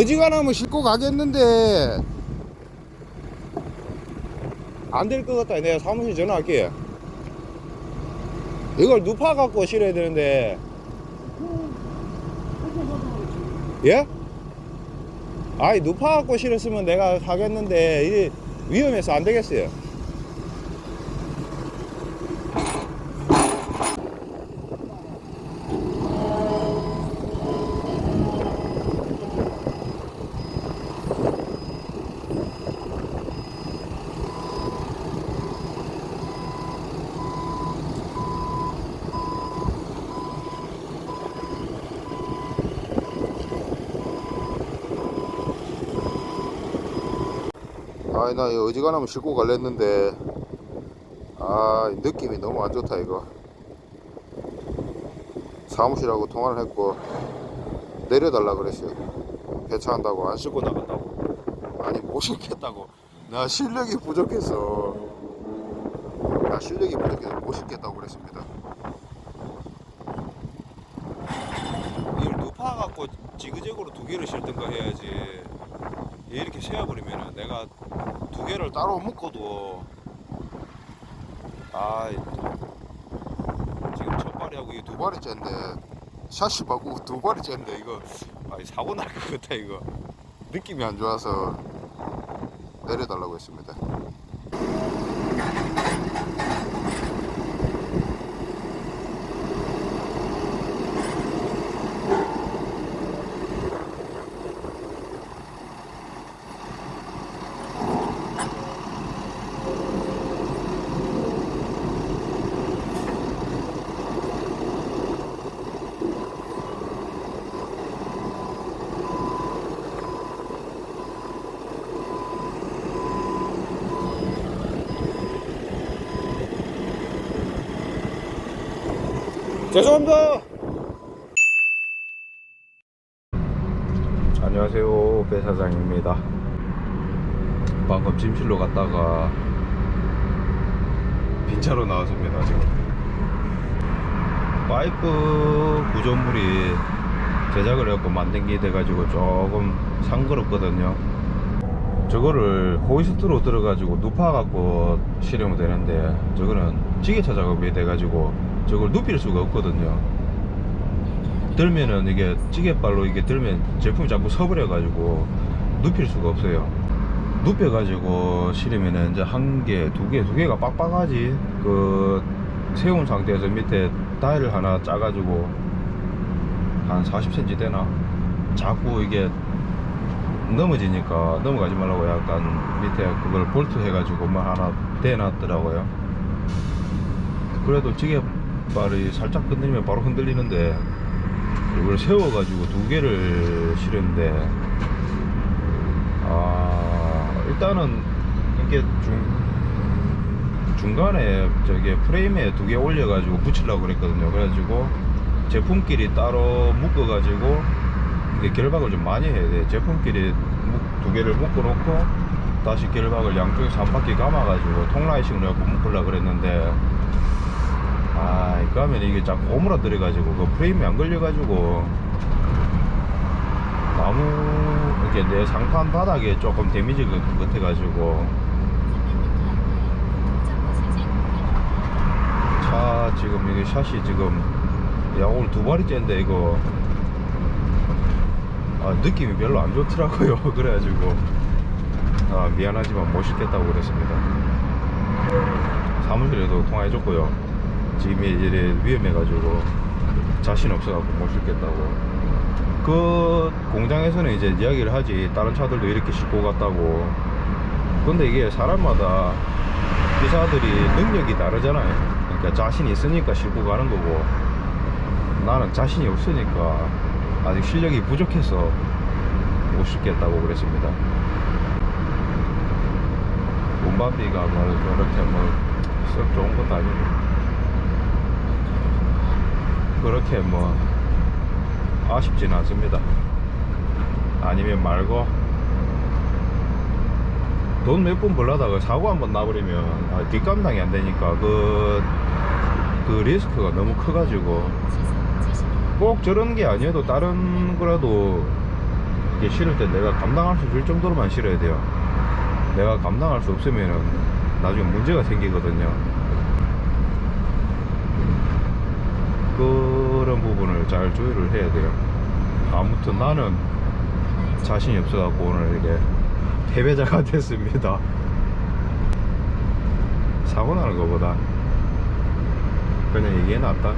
어지간하면 싣고 가겠는데. 안 될 것 같다. 내가 사무실 전화할게. 이걸 누파 갖고 실어야 되는데. 예? 아이 누파 갖고 실었으면 내가 하겠는데. 이게 위험해서 안 되겠어요 아이 나 이거 어지간하면 싣고 갈랬는데. 아 느낌이 너무 안 좋다 이거. 사무실하고 통화를 했고 내려달라 그랬어요. 배차한다고. 안 싣고 나간다고. 아니 못 싣겠다고. 나 실력이 부족해서. 나 실력이 부족해서 못 싣겠다고 그랬습니다. 이걸 누파 갖고 지그재그로 두 개를 실든가 해야지 얘 이렇게 세어버리면 내가 두 개를 따로 묶어도 아 지금 첫 발이하고 이게 두 발이째인데 샤시 바꾸고 두 발이째인데 이거 아 사고 날 것 같아 이거. 느낌이 안 좋아서 내려달라고 했습니다 죄송합니다. 안녕하세요 배 사장입니다. 방금 짐실로 갔다가 빈차로 나왔습니다 지금. 파이프 구조물이 제작을 해갖고 만든 게 돼가지고 조금 상그럽거든요. 저거를 호이스트로 들어가지고 눕혀갖고 실으면 되는데 저거는 지게차 작업이 돼가지고 저걸 눕힐 수가 없거든요. 들면은 이게 찌개발로 이게 들면 제품이 자꾸 서버려 가지고 눕힐 수가 없어요. 눕혀 가지고 실으면은 이제 한 개, 두 개, 두 개가 빡빡하지. 그 세운 상태에서 밑에 다이를 하나 짜 가지고 한 40cm 되나? 자꾸 이게 넘어지니까 넘어가지 말라고 약간 밑에 그걸 볼트 해가지고 뭐 하나 대놨더라고요. 그래도 찌개 발이 살짝 흔들리면 바로 흔들리는데 이걸 세워가지고 두 개를 실었는데 아 일단은 이게 중 중간에 저기 프레임에 두 개 올려가지고 붙이려고 그랬거든요. 그래가지고 제품끼리 따로 묶어가지고 이게 결박을 좀 많이 해야 돼 제품끼리 묶- 두 개를 묶어 놓고 다시 결박을 양쪽에서 한 바퀴 감아가지고 통라이식으로 해갖고 묶으려고 그랬는데 아 그러면 이게 자꾸 오므라들어 가지고 그 프레임이 안 걸려 가지고 나무 이렇게 내 상판 바닥에 조금 데미지가 그 같아 가지고. 차 지금 이게 샷이 지금 야 오늘 두 발이째인데 이거. 아, 느낌이 별로 안 좋더라고요. 그래가지고. 아, 미안하지만 못 싣겠다고 그랬습니다. 사무실에도 통화해줬고요 지금이 이제 위험해가지고 자신 없어갖고 못 싣겠다고. 그 공장에서는 이제 이야기를 하지. 다른 차들도 이렇게 싣고 갔다고. 근데 이게 사람마다 기사들이 능력이 다르잖아요. 그러니까 자신이 있으니까 싣고 가는 거고 나는 자신이 없으니까 아직 실력이 부족해서 못 싣겠다고 그랬습니다. 운반비가 뭐 그렇게 뭐 썩 좋은 것도 아니고 그렇게 뭐 아쉽지는 않습니다 아니면 말고 돈몇번 벌려다가 사고 한번 나버리면 아, 뒷감당이 안 되니까 그, 그 리스크가 너무 커가지고 꼭 저런 게 아니어도 다른 거라도 이게 실을 때 내가 감당할 수 있을 정도로만 실어야 돼요. 내가 감당할 수 없으면은 나중에 문제가 생기거든요. 그런 부분을 잘 조율을 해야 돼요. 아무튼 나는 자신이 없어갖고 오늘 이게 패배자가 됐습니다. 사고 나는 것보다 그냥 이게 낫다.